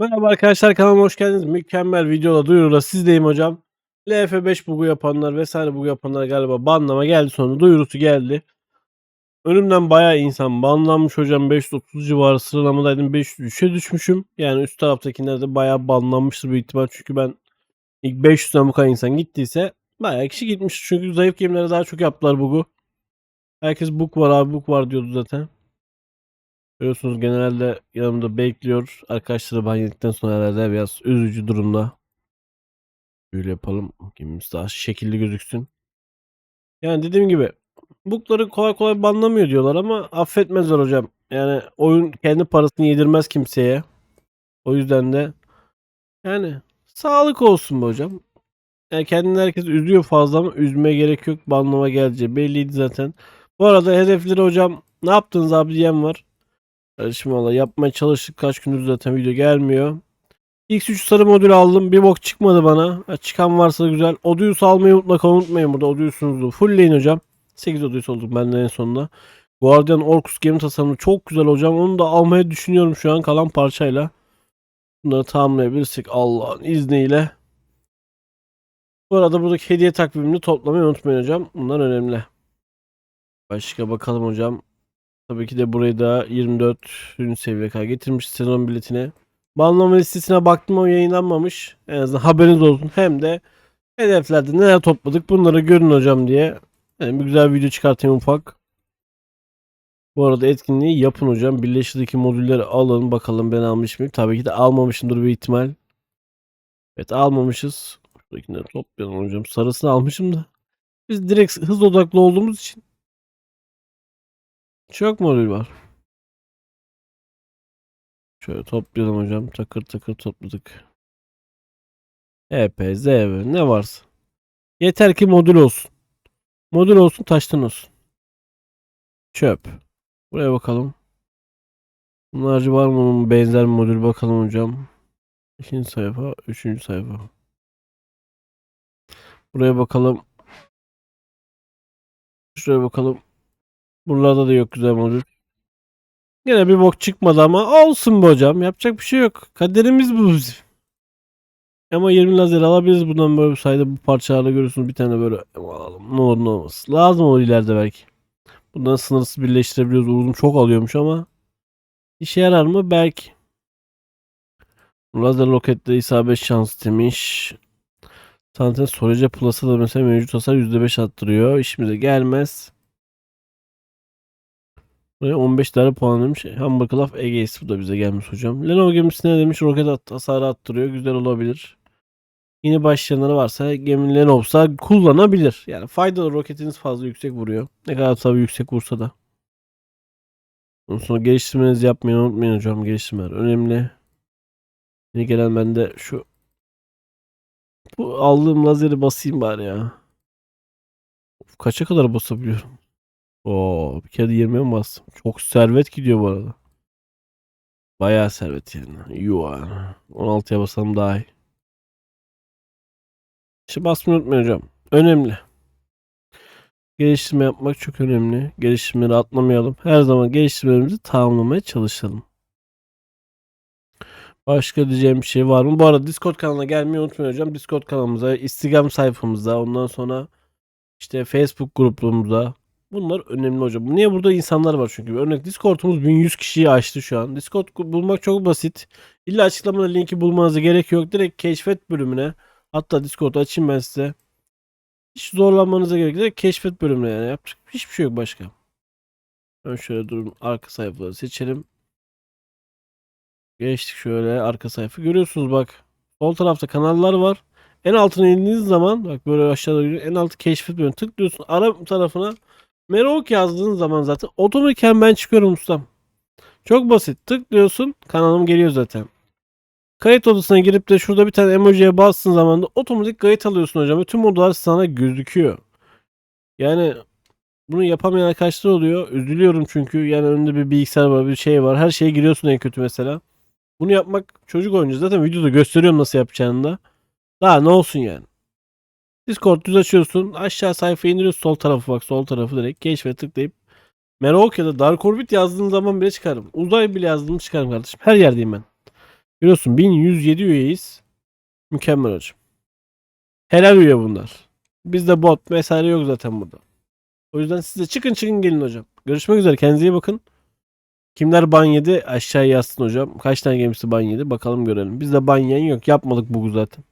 Merhaba arkadaşlar kanalıma hoş geldiniz. Mükemmel videoda duyurula sizdeyim hocam. LF5 bugu yapanlar vesaire bugu yapanlar galiba banlama geldi sonra duyurusu geldi. Önümden bayağı insan banlanmış hocam 530 civarı sıralamadaydım 503'e düşmüşüm. Yani üst taraftakiler de bayağı banlanmıştır büyük ihtimal çünkü ben ilk 500'den bu kadar insan gittiyse bayağı kişi gitmiş. Çünkü zayıf gemilere daha çok yaptılar bugu. Herkes bug var abi bug var diyordu zaten. Görüyorsunuz genelde yanımda bekliyor. Arkadaşları ban yedikten sonra herhalde biraz üzücü durumda. Böyle yapalım. Gemimiz daha şekilli gözüksün. Yani dediğim gibi bukları kolay kolay banlamıyor diyorlar ama affetmezler hocam. Yani oyun kendi parasını yedirmez kimseye. O yüzden de yani sağlık olsun be hocam. Yani kendini herkes üzüyor fazla ama üzmeye gerek yok. Banlama geleceği belliydi zaten. Bu arada hedefleri hocam ne yaptınız abi diyen var. Kardeşim valla yapmaya çalıştık kaç gündür zaten video gelmiyor. X3 sarı modül aldım. Bir bok çıkmadı bana. Çıkan varsa güzel. Odious almayı mutlaka unutmayın burada. Odious'unuzu fullleyin hocam. 8 Odious olduk ben de en sonunda. Guardian Orcus gemi tasarımı çok güzel hocam. Onu da almayı düşünüyorum şu an kalan parçayla. Bunları tamamlayabilirsek Allah'ın izniyle. Bu arada buradaki hediye takvimini toplamayı unutmayın hocam. Bunlar önemli. Başka bakalım hocam. Tabii ki de burayı da 24. seviyeye kadar getirmiş sezon biletine. Banlama listesine baktım o yayınlanmamış. En azından haberiniz olsun. Hem de hedeflerde neler topladık bunları görün hocam diye. Yani bir güzel video çıkartayım ufak. Bu arada etkinliği yapın hocam. Birleştirdeki modülleri alın. Bakalım ben almış mıyım? Tabii ki de almamışımdır bir ihtimal. Evet almamışız. Şuradakileri toplayalım hocam. Sarısını almışım da. Biz direkt hız odaklı olduğumuz için çok modül var. Şöyle toplayalım hocam. Takır takır topladık. EP, ZV ne varsa. Yeter ki modül olsun. Modül olsun taştan olsun. Çöp. Buraya bakalım. Bunlarca var mı benzer modül bakalım hocam. İkinci sayfa, üçüncü sayfa. Buraya bakalım. Şuraya bakalım. Buralarda da yok güzel modül. Yine bir bok çıkmadı ama olsun be hocam. Yapacak bir şey yok. Kaderimiz bu bizim. Ama 20 lazer alabiliriz buradan böyle bir sayıda bu parçalarla görüyorsunuz bir tane böyle alalım. Ne olur ne olmaz. Lazım olur ileride belki. Bundan sınırsız birleştirebiliyoruz. Uzun çok alıyormuş ama işe yarar mı? Belki. Lazer roketle isabet şansı demiş. Zaten Soraca Plus'a da mesela mevcut hasar %5 arttırıyor. İşimize gelmez. Buraya 15 tane puan demiş. Hamburg Club Egeis bu da bize gelmiş hocam. Lenovo gemisine demiş roket at, hasarı attırıyor. Güzel olabilir. Yeni başlayanları varsa gemi Lenovo'sa kullanabilir. Yani faydalı roketiniz fazla yüksek vuruyor. Ne kadar tabii yüksek vursa da. Ondan sonra geliştirmenizi yapmayı unutmayın hocam. Geliştirmeler önemli. Yeni gelen bende şu bu aldığım lazeri basayım bari ya. Of, kaça kadar basabiliyorum? Oo, bir kere de 20'ye mi bastım? Çok servet gidiyor bu arada. Bayağı servet yani. Yuva. 16'ya basalım daha iyi. İşte basmayı unutmayın. Önemli. Geliştirme yapmak çok önemli. Geliştirmeleri atlamayalım. Her zaman geliştirmelerimizi tamamlamaya çalışalım. Başka diyeceğim bir şey var mı? Bu arada Discord kanalına gelmeyi unutmayın hocam. Discord kanalımıza, Instagram sayfamıza, ondan sonra işte Facebook grubumuza. Bunlar önemli hocam. Niye burada insanlar var çünkü. Örnek Discord'umuz 1100 kişiyi aştı şu an. Discord bulmak çok basit. İlla açıklamada linki bulmanıza gerek yok. Direkt keşfet bölümüne. Hatta Discord açayım ben size. Hiç zorlanmanıza gerek yok. Direkt keşfet bölümüne yani. Yapacak hiçbir şey yok başka. Ben şöyle durun. Arka sayfaları seçelim. Geçtik şöyle arka sayfa. Görüyorsunuz bak. Sol tarafta kanallar var. En altına indiğiniz zaman bak böyle aşağıda. En altı keşfet bölümüne tıklıyorsun. Ara tarafına Merok yazdığın zaman zaten otomatikten ben çıkıyorum ustam. Çok basit. Tıklıyorsun kanalım geliyor zaten. Kayıt odasına girip de şurada bir tane emojiye bastığın zaman da otomatik kayıt alıyorsun hocam. Bütün odalar sana gözüküyor. Yani bunu yapamayan arkadaşlar oluyor. Üzülüyorum çünkü yani önünde bir bilgisayar var bir şey var. Her şeye giriyorsun en kötü mesela. Bunu yapmak çocuk oyuncu. Zaten videoda gösteriyorum nasıl yapacağını da. Daha ne olsun yani. Discord düz açıyorsun. Aşağı sayfayı indiriyorsun. Sol tarafı bak. Sol tarafı direkt. Keşfe tıklayıp Merok ya da Dark Orbit yazdığın zaman bile çıkarım. Uzay bile yazdığımı çıkarım kardeşim. Her yerdeyim ben. Biliyorsun 1107 üyeyiz. Mükemmel hocam. Helal üye bunlar. Bizde bot vesaire yok zaten burada. O yüzden siz de çıkın çıkın gelin hocam. Görüşmek üzere. Kendinize iyi bakın. Kimler ban yedi aşağıya yazsın hocam. Kaç tane gemisi ban yedi bakalım görelim. Bizde ban yiyen yok. Yapmadık bugü zaten.